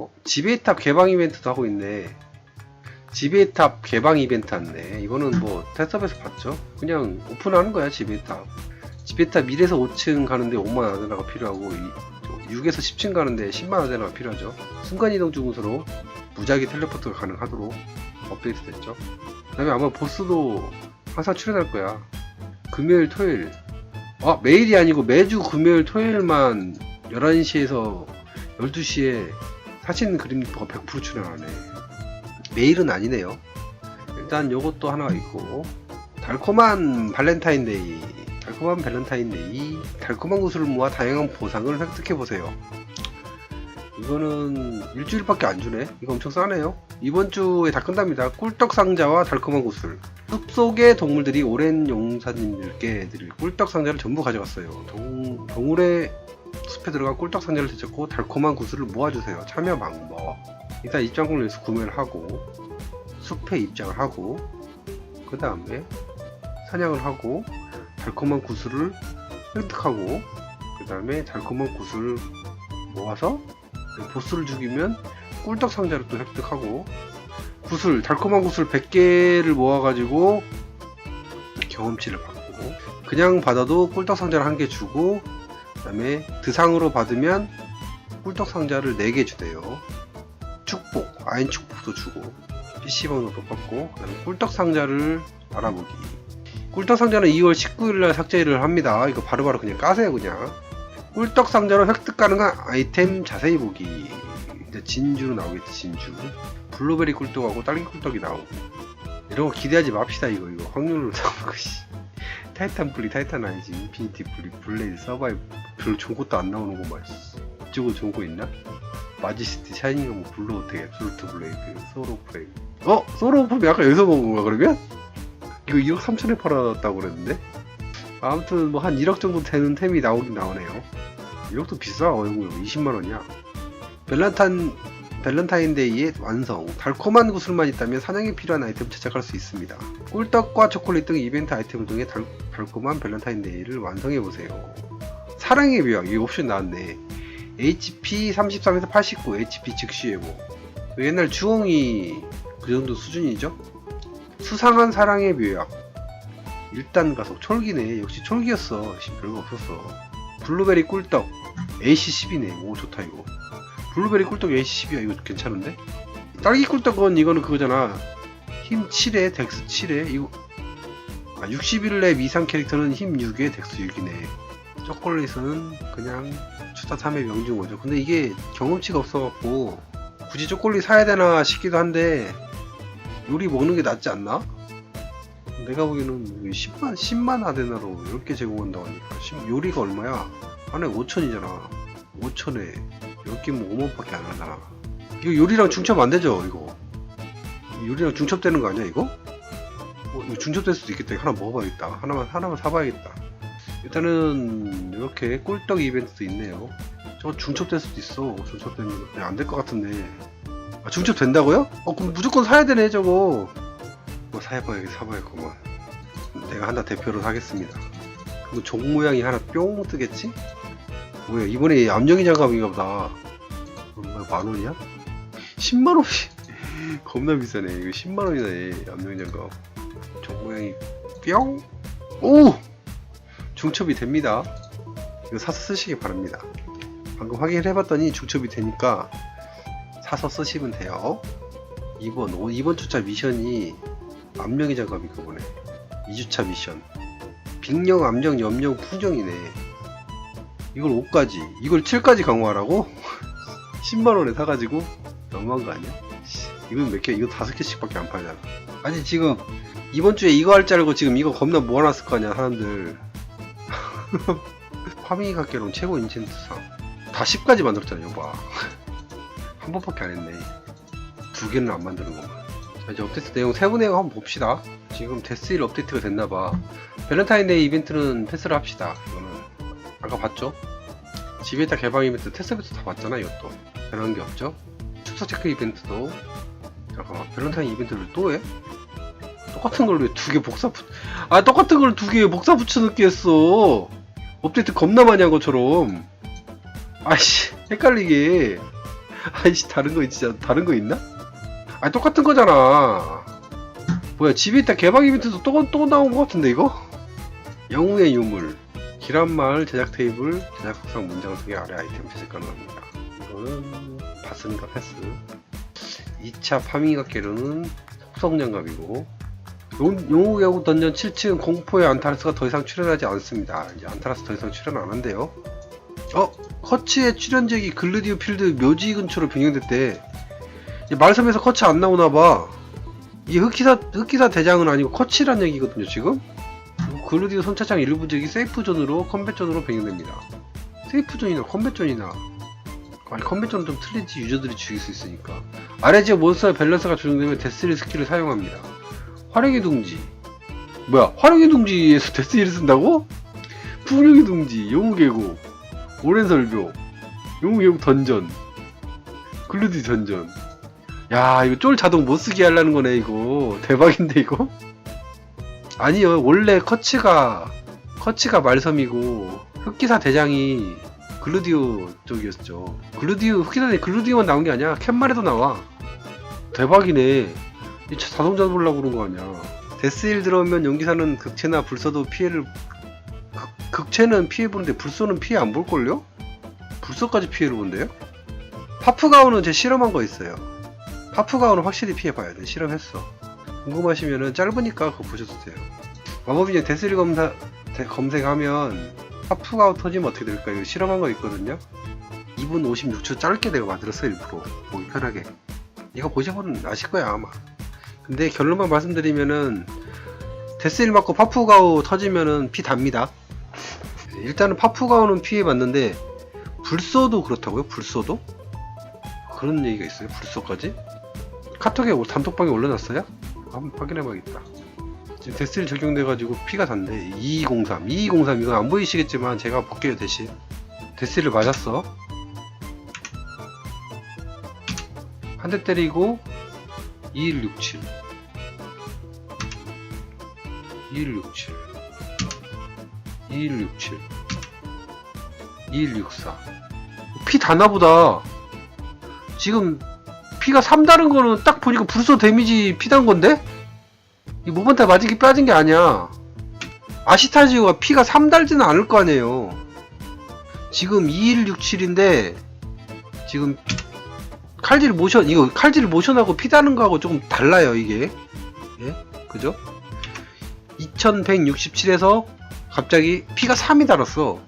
어, 지배탑 개방 이벤트도 하고 있네. 지배탑 개방 이벤트 왔네. 이거는 뭐 테스트업에서 봤죠? 그냥 오픈하는 거야 지배탑. 지배탑 1에서 5층 가는데 5만 아데나가 필요하고 이, 저 6에서 10층 가는데 10만 아데나가 필요하죠. 순간이동 중으로 무작위 텔레포트가 가능하도록 업데이트 됐죠. 그 다음에 아마 보스도 항상 출연할 거야. 금요일, 토요일. 아 매일이 아니고 매주 금요일, 토요일만 11시에서 12시에 사진 그림부가 100% 출연하네. 매일은 아니네요. 일단 요것도 하나 있고 달콤한 발렌타인데이 달콤한 발렌타인데이 달콤한 구슬을 모아 다양한 보상을 획득해 보세요. 이거는 일주일밖에 안 주네. 이거 엄청 싸네요. 이번 주에 다 끝납니다. 꿀떡 상자와 달콤한 구슬. 숲 속의 동물들이 오랜 용사님들께 드릴 꿀떡 상자를 전부 가져갔어요. 동, 동물의 숲에 들어가 꿀떡 상자를 되찾고 달콤한 구슬을 모아주세요. 참여 방법. 일단 입장권을 내서 구매를 하고 숲에 입장을 하고 그 다음에 사냥을 하고 달콤한 구슬을 획득하고 그 다음에 달콤한 구슬을 모아서 보스를 죽이면 꿀떡 상자를 또 획득하고 구슬 달콤한 구슬 100개를 모아가지고 경험치를 받고 그냥 받아도 꿀떡 상자를 한 개 주고 그 다음에 드상으로 받으면 꿀떡 상자를 4개 주대요. 축복 아인 축복도 주고 PC방도 받고 그 다음에 꿀떡 상자를 알아보기. 꿀떡 상자는 2월 19일날 삭제를 합니다. 이거 바로 바로 그냥 까세요 그냥. 꿀떡 상자로 획득 가능한 아이템 자세히 보기. 이제 진주로 나오겠지 진주. 블루베리 꿀떡하고 딸기 꿀떡이 나오고. 이런 거 기대하지 맙시다 이거. 이거 확률로 나오는 것이 타이탄 플리 타이탄 아니지 인피니티 플리 블레이드 서바이브 별로 좋은 것도 안 나오는구만 이쪽은 좋은 거 있나? 마지시티 샤이닝 뭐 블루 어택 앱솔루트 블레이드 소로 프레임 어? 소로 프레임 아까 여기서 먹은 건가 그러면? 이거 2억 3천에 팔았다고 그랬는데? 아무튼 뭐 한 1억 정도 되는 템이 나오긴 나오네요 1억도 비싸 어이구 20만원이야 밸런타인 밸런타인데이의 완성 달콤한 구슬만 있다면 사냥에 필요한 아이템을 제작할 수 있습니다 꿀떡과 초콜릿 등 이벤트 아이템을 통해 달, 달콤한 밸런타인데이를 완성해보세요 사랑의 묘약 이 옵션 나왔네. HP 33에서 89 HP 즉시 회복 옛날 주홍이 그 정도 수준이죠? 수상한 사랑의 묘약 일단 가속 촐기네. 역시 촐기였어. 씨, 별거 없었어. 블루베리 꿀떡. AC10이네. 오 좋다 이거. 블루베리 꿀떡 AC10이야. 이거 괜찮은데? 딸기 꿀떡은 이거는 그거잖아. 힘 7에 덱스 7에 이거. 아 61렙 이상 캐릭터는 힘 6에 덱스 6이네 초콜릿은 그냥 추타 3의 명중어죠. 근데 이게 경험치가 없어갖고 굳이 초콜릿 사야 되나 싶기도 한데 요리 먹는 게 낫지 않나? 내가 보기에는 10만, 10만 아데나로 이렇게 제공한다고 하니까 10 요리가 얼마야? 하나에 5천이잖아. 5천에 10개면 5만밖에 안 하잖아. 이거 요리랑 중첩 안 되죠 이거? 요리랑 중첩되는 거 아니야 이거? 어, 이거 중첩될 수도 있겠다. 하나 먹어봐야겠다. 하나만 하나만 사봐야겠다 일단은 이렇게 꿀떡 이벤트도 있네요 저거 중첩될 수도 있어 중첩되면 안될 것 같은데 아, 중첩 된다고요? 어 그럼 무조건 사야 되네 저거 뭐 사봐야겠 사봐야겠구만 내가 하나 대표로 사겠습니다 그리고 종 모양이 하나 뿅 뜨겠지? 뭐야 이번에 암령이 장갑인가 보다 얼마 만 원이야? 10만원이 겁나 비싸네 이거 10만 원이네 암령이 장갑 종 모양이 뿅? 오! 중첩이 됩니다. 이거 사서 쓰시기 바랍니다. 방금 확인을 해봤더니 중첩이 되니까 사서 쓰시면 돼요. 이번 오- 이번 주차 미션이 암령의 작업인가 보네. 2주차 미션. 빅령 암령 염령 풍정이네. 이걸 5까지 이걸 7까지 강화하라고? 10만원에 사가지고? 너무한 거 아니야? 씨, 이건 몇 개? 이거 다섯 개씩 밖에 안 팔잖아. 아니 지금 이번 주에 이거 할 줄 알고 지금 이거 겁나 모아놨을 거 아니야 사람들 파밍이 각계론 최고 인챈트상. 다 10까지 만들었잖아 이거 봐한 번밖에 안 했네. 두 개는 안 만드는 거만 자, 이제 업데이트 내용 세부 내용 한번 봅시다. 지금 데스일 업데이트가 됐나봐. 밸런타인데이 이벤트는 패스를 합시다 이거는. 아까 봤죠? 지베타 개방 이벤트 테스트부터 다 봤잖아 이것도. 변한 게 없죠? 축소 체크 이벤트도. 잠깐만 밸런타인 이벤트를 또 해? 똑같은 걸 왜 두 개 복사 붙... 아 똑같은 걸 두 개 복사 붙여넣기 했어 업데이트 겁나 많이 한 것처럼 아씨 헷갈리게 아이씨 다른 거 진짜 다른 거 있나? 아 똑같은 거잖아. 뭐야 집에 있다 개방 이벤트도 또, 또 나온 거 같은데 이거? 영웅의 유물 기란마을 제작 테이블 제작 석상 문장 속의 아래 아이템 채색 가능합니다. 이거는 봤으니까 패스. 2차 파밍 각 계로는 속성장갑이고 용- 용우 야구 던전 7층 공포의 안타르스가 더 이상 출연하지 않습니다. 이제 안타르스 더 이상 출연 안 한대요. 어? 커치의 출연지역이 글르디오 필드 묘지 근처로 변경됐대. 말섬에서 커치 안 나오나봐. 이 흑기사, 흑기사 대장은 아니고 커치란 얘기거든요, 지금? 글루디오 선차장 일부 지역이 세이프존으로 컴뱃존으로 변경됩니다. 세이프존이나 컴뱃존이나. 아니, 컴뱃존은 좀 틀리지, 유저들이 죽일 수 있으니까. 아래 지역 몬스터의 밸런스가 조정되면 데스리 스킬을 사용합니다. 화력의 둥지. 뭐야, 화력의 둥지에서 데스리를 쓴다고? 풍력의 둥지, 용우계곡, 오랜 설교, 용우계곡 던전, 글루디 던전. 야 이거 쫄 자동 못 쓰게 하려는 거네 이거 대박인데 이거 아니요 원래 커치가 커치가 말섬이고 흑기사 대장이 글루디오 쪽이었죠 글루디오 흑기사에 글루디오만 나온 게 아니야 캔말에도 나와 대박이네 이 차- 자동차 보려고 그런 거 아니야 데스일 들어오면 연기사는 극체나 불소도 피해를 극, 극체는 피해 보는데 불소는 피해 안 볼걸요? 불소까지 피해를 본대요? 파프가우는 제 실험한 거 있어요 파프가우는 확실히 피해 봐야 돼. 실험했어. 궁금하시면은 짧으니까 그거 보셔도 돼요. 마법인형 데스리 검사, 데- 검색하면 파프가우 터지면 어떻게 될까? 이거 실험한 거 있거든요. 2분 56초 짧게 내가 만들었어 일부러. 보기 편하게. 이거 보시면 아실 거야 아마. 근데 결론만 말씀드리면은 데스일 맞고 파프가우 터지면은 피 답니다. 일단은 파프가우는 피해봤는데 불소도 그렇다고요? 불소도? 그런 얘기가 있어요? 불소까지? 카톡에 올- 단톡방에 올려놨어요? 한번 확인해봐야겠다. 지금 데스일 적용돼가지고 피가 단데 2203, 2203 이거 안 보이시겠지만 제가 볼게요 대신. 데스를 맞았어. 한 대 때리고 2167, 2167, 2167, 2164. 피 다나보다. 지금 피가 3 다른 거는 딱 보니까 불소 데미지 피단 건데? 이 모반타 맞은 게 빠진 게 아니야. 아시타지오가 피가 3 달지는 않을 거 아니에요. 지금 2167인데, 지금 칼질 모션, 이거 칼질 모션하고 피 다는 거하고 조금 달라요, 이게. 예? 그죠? 2167에서 갑자기 피가 3이 달았어.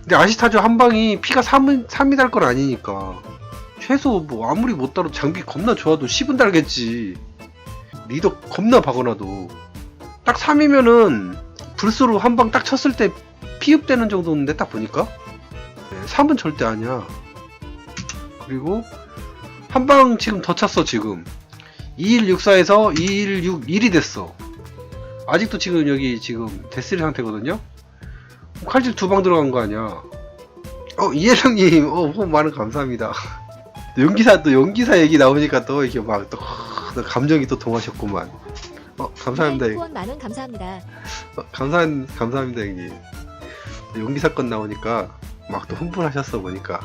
근데 아시타지오 한 방이 피가 3, 3이 달 건 아니니까. 최소 뭐 아무리 못 따로 장비 겁나 좋아도 10은 달겠지. 리더 겁나 박아놔도. 딱 3이면은 불소로 한 방 딱 쳤을 때 피흡되는 정도인데 딱 보니까? 네, 3은 절대 아니야. 그리고 한 방 지금 더 찼어 지금. 2164에서 2161이 됐어 아직도 지금 여기 지금 데스리 상태거든요 칼질 두 방 들어간 거 아니야 어 이해령님 어 후원 많은 감사합니다 연기사 또 연기사 얘기 나오니까 또 이렇게 막 또 감정이 또 동하셨구만. 어 감사합니다. 후원 만원 감사합니다. 어, 감사 감사합니다 형님. 또 연기 사 건 나오니까 막 또 흥분하셨어 보니까.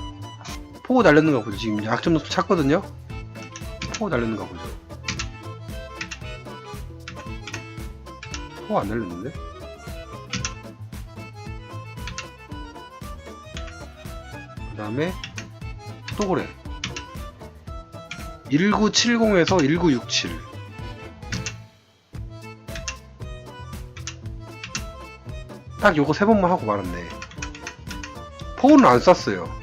포고 날렸는가 보죠. 지금 약점 노트 찾거든요. 포고 날렸는가 보죠. 안 날렸는데? 그 다음에 또 그래. 1970에서 1967. 딱 요거 세 번만 하고 말았네. 포는 안 쐈어요.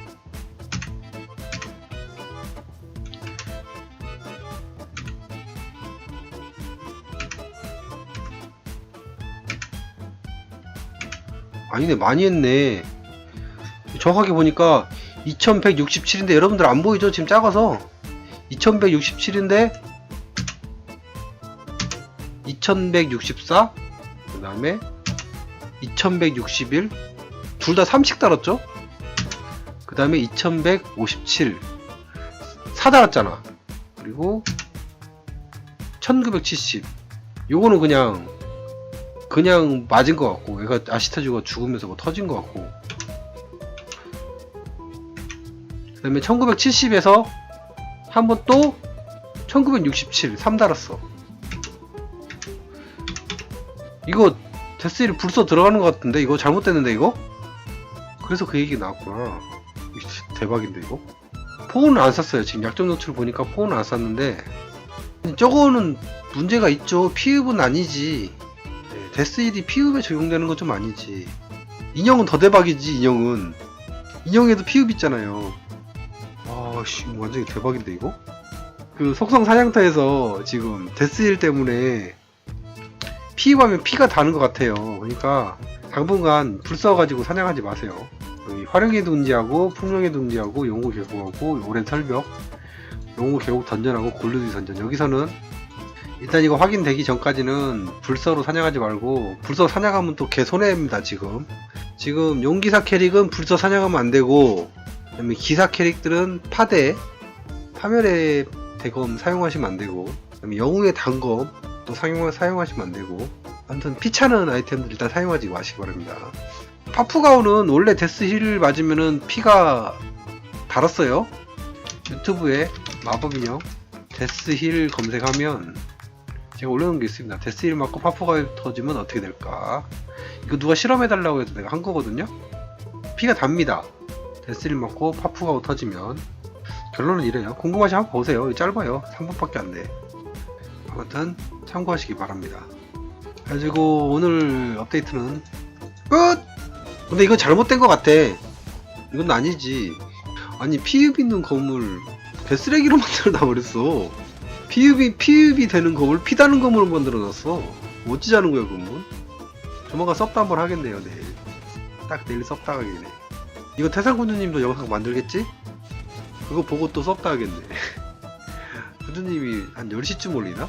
아니네, 많이 했네. 정확하게 보니까 2167인데 여러분들 안 보이죠? 지금 작아서. 2167인데 2164 그 다음에 2161 둘 다 3씩 달았죠 그 다음에 2157 4 달았잖아 그리고 1970 요거는 그냥 그냥 맞은 것 같고 얘가 아시타주가 죽으면서 뭐 터진 것 같고 그 다음에 1970에서 한 번 또 1967, 3 달았어. 이거 데스힐 불써 들어가는 것 같은데 이거 잘못됐는데 이거? 그래서 그 얘기 나왔구나. 대박인데 이거? 포은을 안 샀어요. 지금 약점 노출 보니까 포은을 안 샀는데 저거는 문제가 있죠. 피읍은 아니지. 네, 데스힐이 피읍에 적용되는 건 좀 아니지. 인형은 더 대박이지. 인형은 인형에도 피읍 있잖아요. 아씨 완전히 대박인데 이거? 그 속성 사냥터에서 지금 데스힐 때문에 피입하면 피가 다는 것 같아요. 그러니까 당분간 불 써가지고 사냥하지 마세요. 활용의 둥지하고 풍령의 둥지하고 용호 계곡하고 오랜 설벽 용호 계곡 던전하고 골르디 던전 여기서는 일단 이거 확인되기 전까지는 불서로 사냥하지 말고 불서 사냥하면 또 개 손해입니다 지금. 지금 용기사 캐릭은 불서 사냥하면 안 되고 그다음에 기사 캐릭들은 파대 파멸의 대검 사용하시면 안 되고 그다음에 영웅의 단검 또 사용, 사용하시면 안 되고 아무튼 피차는 아이템들 일단 사용하지 마시기 바랍니다. 파푸가오는 원래 데스 힐을 맞으면은 피가 달았어요. 유튜브에 마법인형 데스 힐 검색하면 제가 올려놓은 게 있습니다 데스 힐 맞고 파푸가오 터지면 어떻게 될까 이거 누가 실험해달라고 해서 내가 한 거거든요 피가 답니다 데스 힐 맞고 파푸가오 터지면 결론은 이래요 궁금하시면 한번 보세요 짧아요 3분밖에 안 돼 아무튼 참고하시기 바랍니다. 가지고 오늘 업데이트는 끝! 근데 이건 잘못된 것 같아. 이건 아니지. 아니 피읍 있는 건물 개쓰레기로 만들어 놔 버렸어. 피읍이 피읍이 되는 건물 피다는 건물로 만들어놨어. 어찌자는 거야 건물? 조만간 섭다 한번 하겠네요 내일. 딱 내일 섭다 하겠네. 이거 태상군주님도 영상 만들겠지? 그거 보고 또 섭다 하겠네. 군주님이 한 10시쯤 올리나?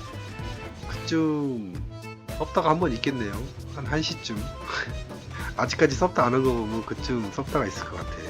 그쯤 섭다가 한번 있겠네요. 한 1시쯤. 아직까지 섭다 안 한 거 보면 그쯤 섭다가 있을 것 같아.